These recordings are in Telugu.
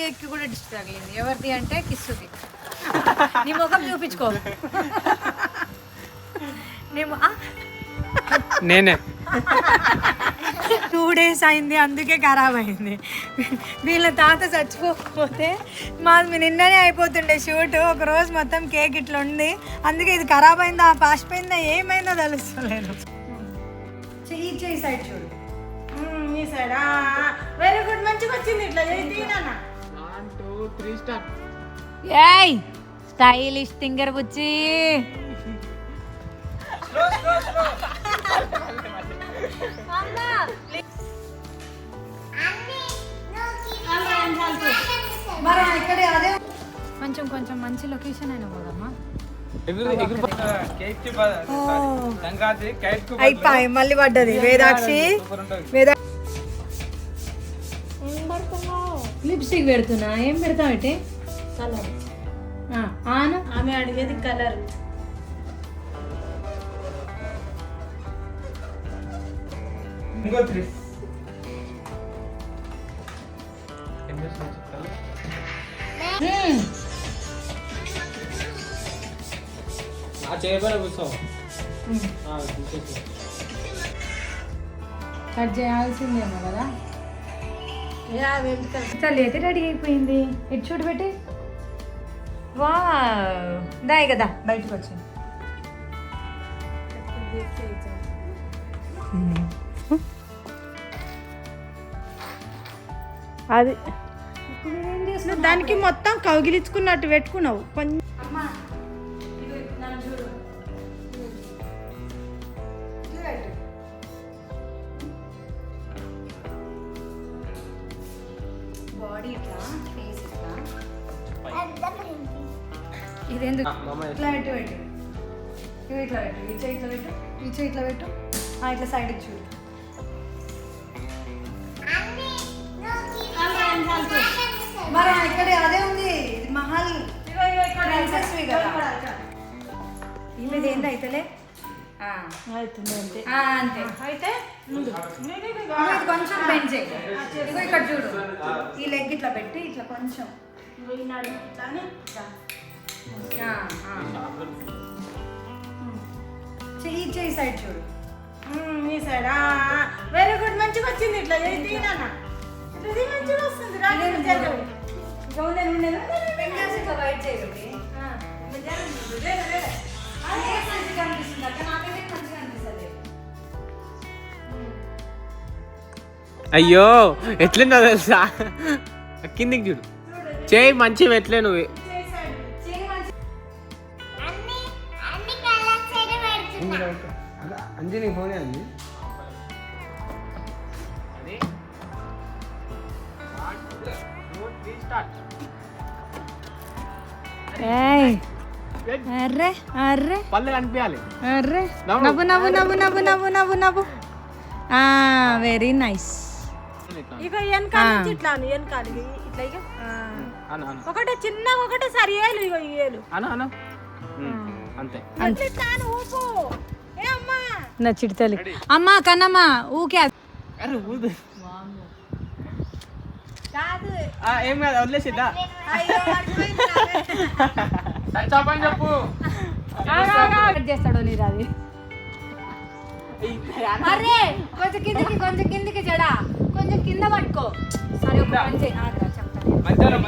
కేక్ కూడా డిష్ తగిలింది. ఎవరిది అంటే కిస్సుది. నీ ముఖం చూపించుకో? నేనే. టూ డేస్ అయింది అందుకే ఖరాబ్ అయింది. వీళ్ళ తాత చచ్చిపోకపోతే మాది నిన్ననే అయిపోతుండే షూట్. ఒక రోజు మొత్తం కేక్ ఇట్లా ఉంది. అందుకే ఇది ఖరాబ్ అయిందా పాసిపోయిందా ఏమైందో తెలుస్తలేదు. చెయ్యి చెయ్యి సైడ్ చూడు. ఈ సైడ్ వెరీ గుడ్ మంచిగా వచ్చింది ఇట్లా. త్రీ స్టార్ ఏయ్ స్టైలిష్ థింగర్ బుచ్చి మరి ఇక్కడే అదే కొంచెం కొంచెం మంచి లొకేషన్ అయినా పోదమ్మా. అయిపోయి మళ్ళీ పడ్డది. వేదాక్షి. వేదా లిప్స్టిక్ పెడుతున్నా. ఏం పెడతావు అంటే కలర్. ఆను? ఆమె అడిగేది కలర్. ఇంకో త్రీ. ఆ కూర్చోవు? కట్ చేయాల్సిందేమో కదా? చల్లి అయితే రెడీ అయిపోయింది. ఇటు చూడు పెట్టి వా దాయి కదా బయటకు వచ్చింది అది. దానికి మొత్తం కౌగిలించుకున్నట్టు పెట్టుకున్నావు. కొంచెం బాడీ ఇట్లా ఫేస్ ఇట్లా. ఇది ఎందుకు మామ ఇట్లా పెట్టు పెట్టు. ఇవి ఇట్లా పెట్టు ఈ చేయి ఇట్లా పెట్టు ఈ చేయి ఇట్లా పెట్టు. ఆ, ఇట్లా సైడ్కి చూడు. మరి ఇక్కడే అదే ఉంది ఇది మహల్. ప్రిన్సెస్ కదా ఈమెది ఏంది అయితేలే. అవుతుంది అంతే. అంతే. అయితే ఇది కొంచెం బెండ్ చేయి ఇదిగో ఇక్కడ చూడు. ఈ లెగ్ ఇట్లా పెట్టి ఇట్లా కొంచెం. చెయ్యి చెయ్యి సైడ్ చూడు. ఈ సైడ్. వెరీ గుడ్ మంచిగా వచ్చింది ఇట్లా. చేయి నాన్న. చేయి, మంచిగా వస్తుంది. రా ఇదేంటి? జరగవు. ఇంకా ఉండేది ఉండేది ఫింగర్స్ ఇట్లా అయ్యో ఎట్లున్నా తెలుసా? కిందికి చూడు. చేయి మంచి ఎట్లే నువ్వు. అర్రే. అర్రే పళ్ళు కనిపించాలి అర్రే. నవ్వు. నవ్వు నవ్వు నవ్వు నవ్వు నవ్వు నవ్వు ఆ వెరీ నైస్ ఇక వెనకాల నుంచి ఇట్లా వెనకాల ఇక ఇట్లా ఇక ఆ. అను అను. ఒకటే చిన్న ఒకటే సరి ఏలు ఇగో ఈ ఏలు. అను అంతే. ఊపు. ఏ అమ్మా. నా చిడితలి అమ్మా కన్నమ్మా ఊకే. అరే ఊదు. కాదు. ఆ, ఏం కాదు వదిలేసిద్దా. చెప్పని చెప్పు. చేస్తాడు నీరు అది. అరే కొంచెం కిందకి కొంచెం కిందకి జడా. కొంచెం కింద పట్టుకో. సరే ఒక పని చెప్తాను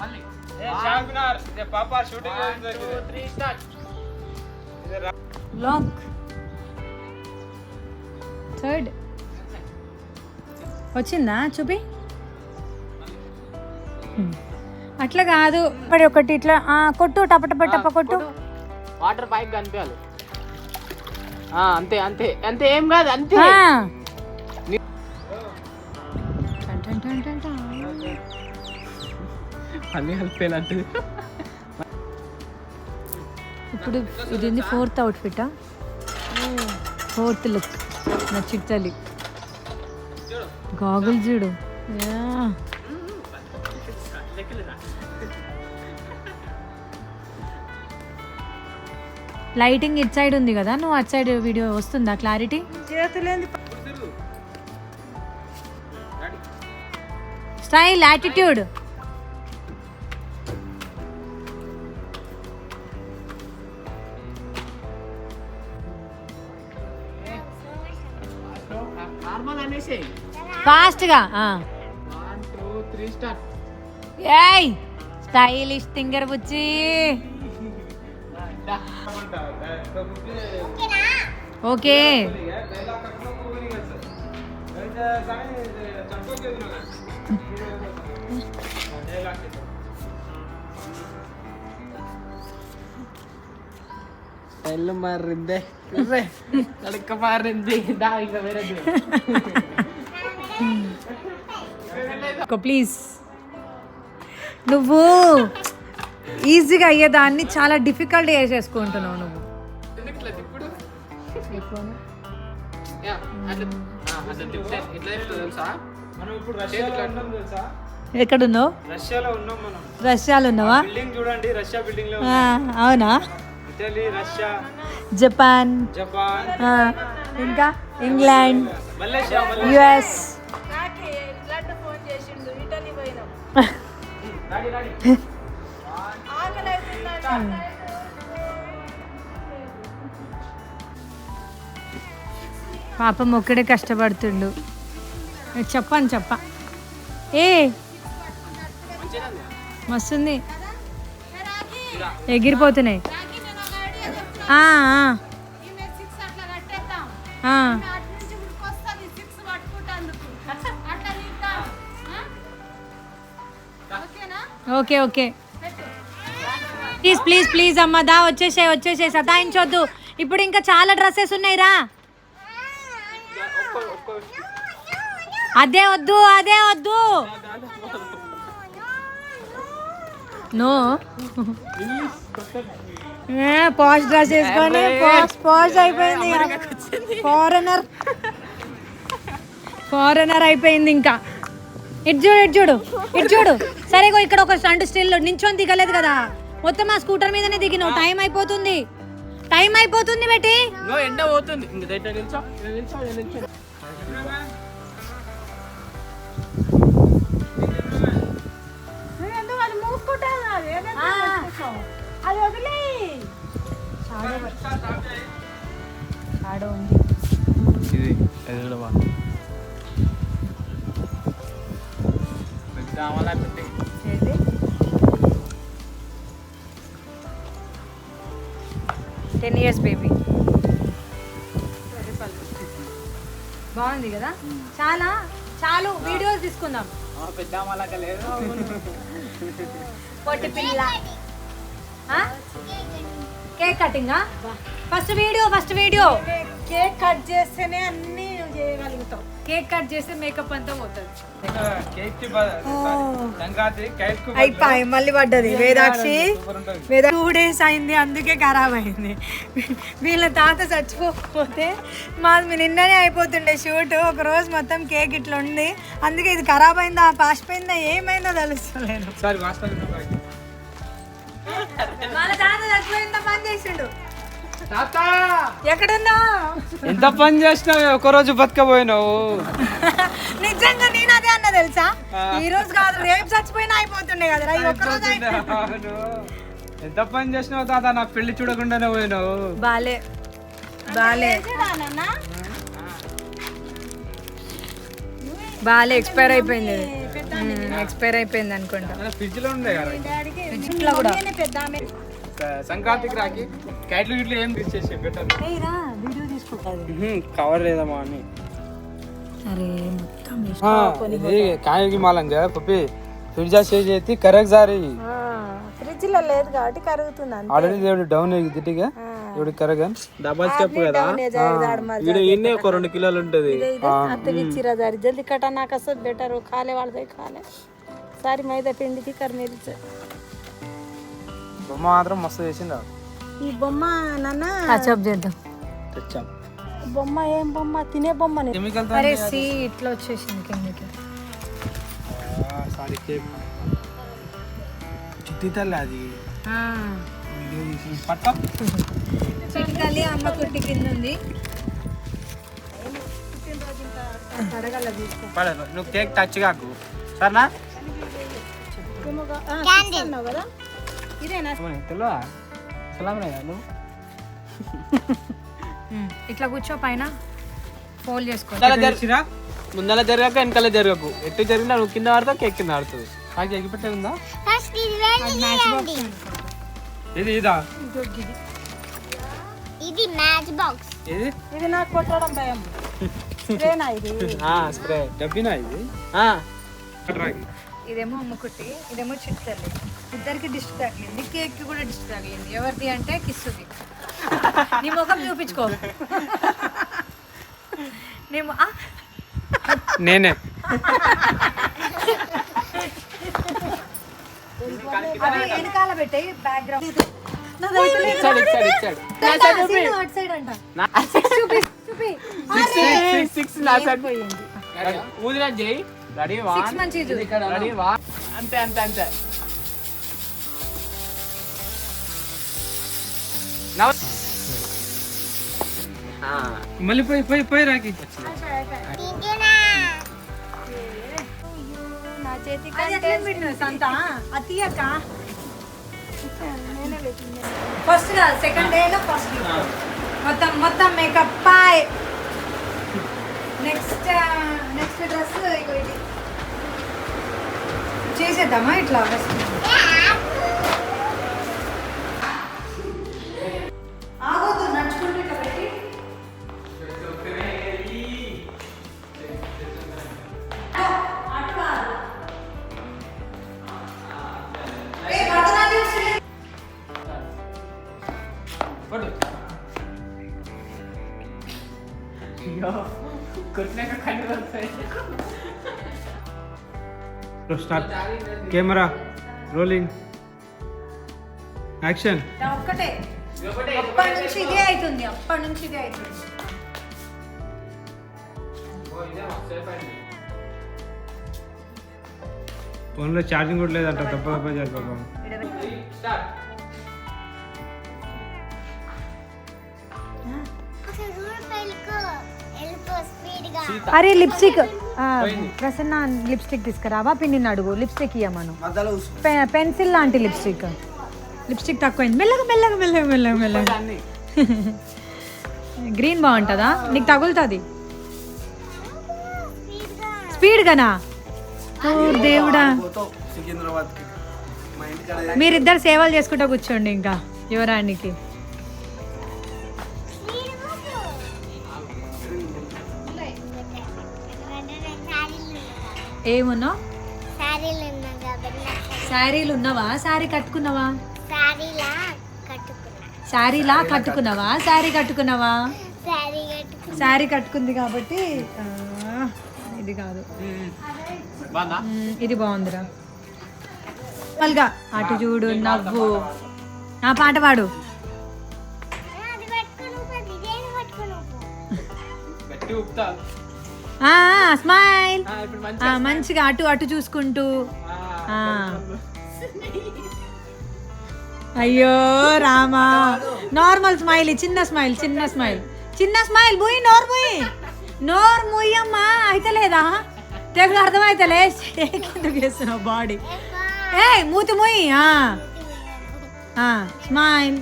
మళ్ళీ. ఏ షాంకునార్ ఏ పాపా shooting three start long third వచ్చిందా చూపి? Hmm. అట్లా కాదు. మరి ఒకటి ఇట్లా ఆ, కొట్టు టప టప టప కొట్టు. వాటర్ పైప్ కనిపించాలి. ఆ, అంతే అంతే. అంతే ఏం కాదు అంతే. అన్ని కలిపోయినట్టు ఇప్పుడు ఇది ఫోర్త్ అవుట్ఫిటా? Fourth look. నా చిట్టలి గాగుల్ చూడు. యా. లైటింగ్ ఇట్ సైడ్ ఉంది కదా నువ్వు అట్ సైడ్ వీడియో వస్తుందా? క్లారిటీ? చేతులేంది స్టైల్ యాటిట్యూడ్. ఫాస్ట్గా వన్ టూ త్రీ స్టార్ ఏయ్ స్టైలిష్ థింగర్ బుచ్చి ఓకే స్టైల్ మారిందే నడక మారింది దా ఇంకా వేరే ప్లీజ్. నువ్వు ఈజీగా అయ్యేదాన్ని చాలా డిఫికల్ట్ చేసేసుకుంటున్నావు నువ్వు. ఉన్నాం తెలుసా? ఎక్కడున్నావు? రష్యాలో ఉన్నాం మనం. రష్యాలో ఉన్నావా? బిల్డింగ్ చూడండి రష్యా బిల్డింగ్లో ఆ, అవునా? Italy Russia. జపాన్. జపాన్. ఆ, ఇంకా ఇంగ్లాండ్. యుఎస్. పాపం ఒక్కడే కష్టపడుతుండు. నేను చెప్పాను చెప్ప. ఏ? మస్తుంది. ఎగిరిపోతున్నాయి. Okay okay. Please please please అమ్మ దా వచ్చేసాయి వచ్చేసాయి సతాయించొద్దు. ఇప్పుడు ఇంకా చాలా డ్రెస్సెస్ ఉన్నాయి రా. అదే వద్దు అదే వద్దు. నో. పాష్ డ్రెస్ వేసుకొని పాష్ పాష్ అయిపోయింది ఫారెనర్ ఫారెనర్ అయిపోయింది ఇంకా. ఇటు చూడు ఇటు చూడు ఇటు చూడు. సరే ఇక్కడ ఒక స్టంట్ స్టిల్ నించొని దిగలేదు కదా. మొత్తం ఆ స్కూటర్ మీదనే దిగినావు. టైం అయిపోతుంది. టైం అయిపోతుంది బెట్టి నో ఎండ పోతుంది. నిల్చో టెన్ ఇయర్స్ బేబీ బాగుంది కదా? చాలా చాలు వీడియోస్ తీసుకుందాం. పెద్ద లేదు. పొట్టి పిల్ల. Cake కటింగా first video first video cake cut చేస్తేనే అన్ని నువ్వు చేయగలుగుతావు కేక్ కట్ చేస్తే మేకప్ అంతా పోతుంది. కేక్కి బదులు- sorry, సంక్రాంతి కేక్కు అయిపోయి మళ్ళీ పడ్డది. వేదాక్షి వేద టూ డేస్ అయింది అందుకే ఖరాబ్ అయింది. వీళ్ళ తాత చచ్చిపోకపోతే మాది నిన్ననే అయిపోతుండే షూట్. ఒక రోజు మొత్తం కేక్ ఇట్లా ఉంది అందుకే ఇది ఖరాబ్ అయిందా పాసిపోయిందా ఏమైందో తెలుస్తలేదు. వాళ్ళ తాత చచ్చిపోయిందా పని చేసిండు. ఎక్కడుందా ఎంత పని చేసినావు? ఒక రోజు బతకపోయినావు నిజంగా నేను అదే అన్న తెలుసా? ఈ రోజు కాదు రేపు చచ్చిపోయినా అయిపోతుండే కదరా ఈ ఒక్క రోజు. ఎంత పని చేసినావు తాత? నా పెళ్ళి చూడకుండానే పోయినావు. బాలే. బాలే. నాన్న బాలే ఎక్స్పైర్ అయిపోయింది. ఎక్స్పైర్ అయిపోయింది అనుకుంటా. ఫ్రిడ్జ్లో ఉండే కదా? కూడా. సంక్రాంతికి రాకి కైట్లు గిట్లు ఏం వీడియో తీసుకుంటుంది కవర్ లేదమ్మా అని ఇది కాయకి మాలంగా పప్పి? ఫ్రిడ్జ్ సేజ్ చేతి కరెక్ట్ సారి ఫ్రిడ్జ్లో లేదు కాబట్టి కరుగుతుంది ఆల్రెడీ దేవుడు డౌన్ దిట్టిగా దేవుడు కరగా? డబల్ స్టెప్ కదా? ఈడ ఇన్నే ఒక రెండు కిలోలు ఉంటది. జల్ది కట నాకు అసలు బెటర్ కాలే వాళ్ళదే కాలే. సారీ మైదా పిండికి కర్మేది బొమ్మ మాత్రం మస్తు చేసిండు ఈ బొమ్మ నాన్న టచ్అప్ చేద్దాం. తెచ్చాం. బొమ్మ ఏం బొమ్మ? తినే బొమ్మ కెమికల్ అరే సి ఇట్లా వచ్చేసింది కిందకి సారీ కేక్ చిట్టి తల్లి అది. పట్ట. అమ్మ కుట్టి కింద ఉంది. నువ్వు కేక్ టచ్ కాకు. సరేనా? కదా. ఇదేనా? తెలియదా సలాం నువ్వు? ఉమ్, ఇట్లా కూర్చో పైన ఫోల్డ్ చేసుకో. తెచ్చిరా ముందర జరగక వెనకాల జరగకు. ఎట్టు జరిగినా నువ్వు కింద ఆడతావు కేక్ కింద ఆడుతుంది నాకు ఎగిపెట్టే ఉందా? మ్యాచ్ బాక్స్ ఇది ఇదా ఇది? మ్యాచ్ బాక్స్ ఇది ఇది నాకు కొట్టడం భయం. స్ప్రేనా ఇది? స్ప్రే. డబ్బినా ఇది? ఇదేమో అమ్మ కుట్టి ఇదేమో చిట్టల్లి ఇద్దరికి డిస్ట్ తగిలింది కేక్కి కూడా డిస్ట్ తగిలింది. ఎవరిది అంటే కిస్సుది. నీ ముఖం చూపించుకో. నేనే. అది వెనకాల పెట్టే బ్యాక్గ్రౌండ్ చూపి. చూపి. సిక్స్ సిక్స్ నా సైడ్ ఊదిరా జై. రెడీ వా సిక్స్ మంచిది చూడు. రెడీ వా అంతే అంతే అంతే. మళ్ళీ పోయి పోయి పోయి రాకి. ఫస్ట్ కాదు సెకండ్ డేలో ఫస్ట్ మొత్తం మొత్తం మేకప్ పాయ్ నెక్స్ట్ నెక్స్ట్ డ్రెస్ ఇగో ఇది చేసేద్దామా ఇట్లా ఫస్ట్ ఆగొద్దు నడుచుకుంటూ ఇట్లా పెట్టి అటు కాదు ఏ భరతనాట్యం శ్రీ పడు కొట్టినాక కళ్ళు వస్తాయి స్టార్ట్ కెమెరా రోలింగ్ యాక్షన్ ఒక్కటే. అప్పటి నుంచి ఇదే అవుతుంది అప్పటి నుంచి ఇదే అవుతుంది. ఫోన్లో ఛార్జింగ్ కూడా లేదంట రూల్ వెళ్ళిపో వెళ్ళిపో స్పీడ్గా. అరే లిప్స్టిక్ ప్రసన్న లిప్స్టిక్ తీసుకురావా? పిన్ని అడుగు. లిప్స్టిక్ ఇయ్యమను. పెన్సిల్ లాంటి లిప్స్టిక్. లిప్స్టిక్ తక్కువైంది. మెల్లగా మెల్లగా మెల్లగా మెల్లగా మెల్లగా. గ్రీన్ బాగుంటుందా? నీకు తగులుతుంది. స్పీడ్ గానా ఓ దేవుడా. మీరిద్దరు సేవలు చేసుకుంటూ కూర్చోండి ఇంకా యువరానికి ఏమున్నావు శారీలు ఉన్నావా శారీ కట్టుకున్నావా? శారీలా కట్టుకున్నా. శారీలా కట్టుకున్నావా? శారీ కట్టుకున్నావా? శారీ కట్టుకుంది కాబట్టి ఇది కాదు. ఇది బాగుందిరా. మల్గా అటు చూడు నవ్వు. ఆ పాట పాడు. స్మైల్ మంచిగా అటు అటు చూసుకుంటూ. అయ్యో రామా. నార్మల్ స్మైల్ చిన్న స్మైల్ చిన్న స్మైల్ చిన్న స్మైల్ పోయి నోరు పోయి నోరు మూయమ్మా అయితే లేదా తెగ అర్థమైతలే ఎందుకు చేస్తున్నావు బాడీ ఏ మూతి మూయి smile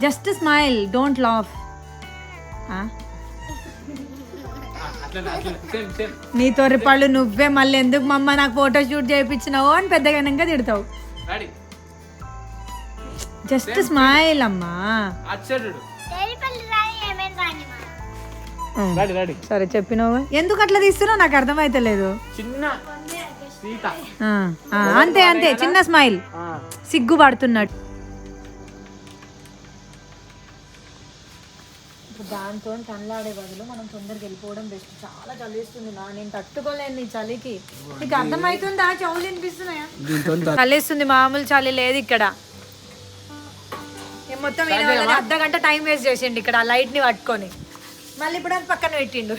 just smile don't laugh నీ తొర్రి పళ్ళు నువ్వే మళ్ళీ ఎందుకు మమ్మ నాకు ఫోటో షూట్ చేయించినావు అని పెద్దగా తిడతావు. రెడీ జస్ట్ స్మైల్ అమ్మా. సరే చెప్పినావు. ఎందుకు అట్లా తీస్తున్నావు? నాకు అర్థమైతలేదు చిన్న సీత. ఆ, ఆ, అంతే అంతే. చిన్న స్మైల్ ఆ, దాంతో కళ్ళాడే బదులు మనం తొందరగా వెళ్ళిపోవడం బెస్ట్ చాలా చలిస్తుంది నా నేను తట్టుకోలేను నీ చలికి. నీకు అర్థమవుతుందా చెవులు వినిపిస్తున్నాయా చలిస్తుంది మామూలు చలి లేదు ఇక్కడ. మొత్తం అర్ధ గంట టైం వేస్ట్ చేసిండు ఇక్కడ ఆ లైట్ని పట్టుకొని. మళ్ళీ ఇప్పుడు అది పక్కన పెట్టిండు.